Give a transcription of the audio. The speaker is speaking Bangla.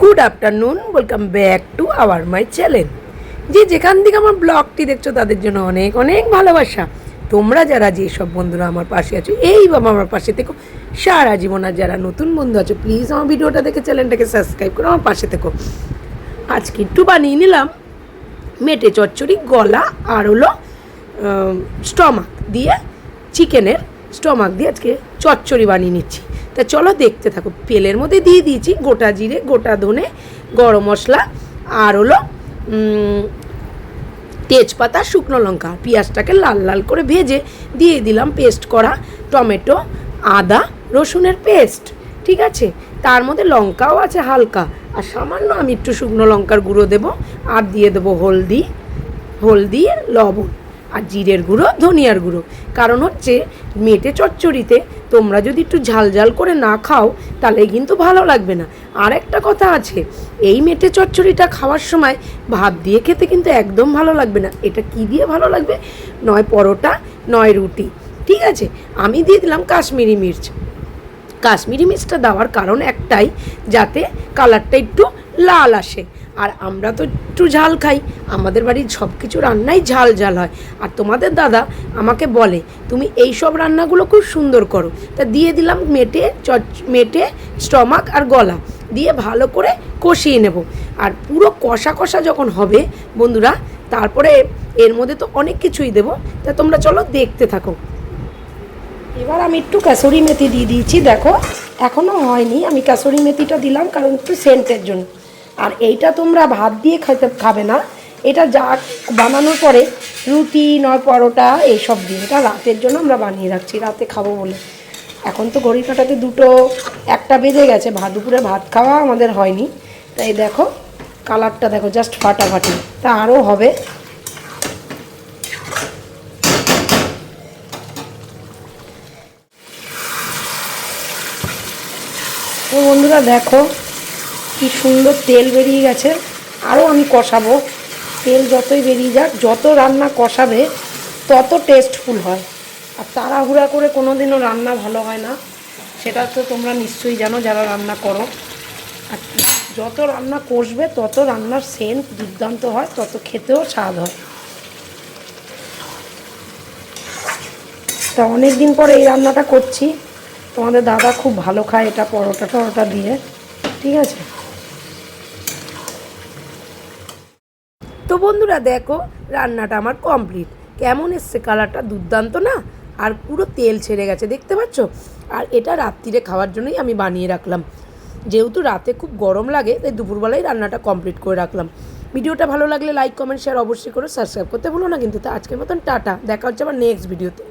Good afternoon welcome back to our my channel যে যেখান থেকে আমার ব্লগটি দেখছ, তাদের জন্য অনেক অনেক ভালোবাসা। তোমরা যারা যেসব বন্ধুরা আমার পাশে আছো, এই বাবা আমার পাশে থেকো। সারা জীবন আর যারা নতুন বন্ধু আছো প্লিজ আমার ভিডিওটা দেখে চ্যানেলটাকে সাবস্ক্রাইব করো আমার পাশে থেকো। আজকে একটু বানিয়ে নিলাম মেটে চচ্চড়ি, গলা আর হলো স্টমাক দিয়ে চিকেনের স্টমাক দিয়ে আজকে চচ্চড়ি বানিয়ে নিচ্ছি। তা চলো দেখতে থাকো। তেলের মধ্যে দিয়ে দিয়েছি গোটা জিরে, গোটা ধনে, গরম মশলা আর হলো তেজপাতা, শুকনো লঙ্কা। পেঁয়াজটাকে লাল লাল করে ভেজে দিয়ে দিলাম পেস্ট করা টমেটো, আদা, রসুনের পেস্ট, ঠিক আছে? তার মধ্যে লঙ্কাও আছে হালকা। আর সামান্য আমি একটু শুকনো লঙ্কার গুঁড়ো দেবো আর দিয়ে দেবো হলদি হলদি লবণ। আর জিরের গুঁড়ো, ধনিয়ার গুঁড়ো। কারণ হচ্ছে মেটে চচ্চড়িতে তোমরা যদি একটু ঝাল ঝাল করে না খাও, তাহলে কিন্তু ভালো লাগবে না। আর একটা কথা আছে, এই মেটে চচ্চড়িটা খাওয়ার সময় ভাত দিয়ে খেতে কিন্তু একদম ভালো লাগবে না। এটা কি দিয়ে ভালো লাগবে? নয় পরোটা, নয় রুটি, ঠিক আছে? আমি দিয়ে দিলাম কাশ্মীরি মির্চ। কাশ্মীরি মির্চটা দেওয়ার কারণ একটাই, যাতে কালারটা একটু লাল আসে। আর আমরা তো একটু ঝাল খাই। আমাদের বাড়ির সব কিছু রান্নাই ঝাল ঝাল হয়। আর তোমাদের দাদা আমাকে বলে, তুমি এই সব রান্নাগুলো খুব সুন্দর করো। তা দিয়ে দিলাম মেটে, চচ, মেটে, স্টমাক আর গলা। দিয়ে ভালো করে কষিয়ে নেব। আর পুরো কষা কষা যখন হবে, বন্ধুরা, তারপরে এর মধ্যে তো অনেক কিছুই দেবো। তা তোমরা চলো দেখতে থাকো। এবার আমি একটু কাসুরি মেথি দিয়ে দিয়েছি। দেখো এখনও হয়নি। আমি কাসুরি মেথিটা দিলাম কারণ একটু সেন্টের জন্য। আর এইটা তোমরা ভাত দিয়ে খেতে খাবে না। এটা যা বানানোর পরে রুটি, নয় পরোটা, এইসব দিয়ে। এটা রাতের জন্য আমরা বানিয়ে রাখছি, রাতে খাব বলে। এখন তো ঘড়ি কাটাতে দুটো, একটা বেজে গেছে। ভাত দুপুরে ভাত খাওয়া আমাদের হয়নি। তাই দেখো, কালারটা দেখো, জাস্ট ফাটাফাটি। তা আরও হবে। তো বন্ধুরা, দেখো কি সুন্দর তেল বেরিয়ে গেছে। আরও আমি কষাবো। তেল যতই বেরিয়ে যাক, যত রান্না কষাবে, তত টেস্টফুল হয়। আর তাড়াহুড়া করে কোনো দিনও রান্না ভালো হয় না। সেটা তো তোমরা নিশ্চয়ই জানো যারা রান্না করো। আর যত রান্না কষবে, তত রান্নার সেন্ট দুর্দান্ত হয়, তত খেতেও স্বাদ হয়। তা অনেক দিন পর এই রান্নাটা করছি। তোমাদের দাদা খুব ভালো খায় এটা পরোটা টরোটা দিয়ে। ঠিক আছে? তো বন্ধুরা দেখো, রান্নাটা আমার কমপ্লিট কেমন এসছে কালারটা দুর্দান্ত না? আর পুরো তেল ছেড়ে গেছে, দেখতে পাচ্ছ? আর এটা রাত্রিরে খাওয়ার জন্যই আমি বানিয়ে রাখলাম। যেহেতু রাতে খুব গরম লাগে, তাই দুপুরবেলায় রান্নাটা কমপ্লিট করে রাখলাম। ভিডিওটা ভালো লাগলে লাইক কমেন্ট শেয়ার অবশ্যই করে। সাবস্ক্রাইব করতে ভুলো না কিন্তু তা আজকের মতন, টাটা। দেখা হচ্ছে আবার নেক্সট ভিডিওতে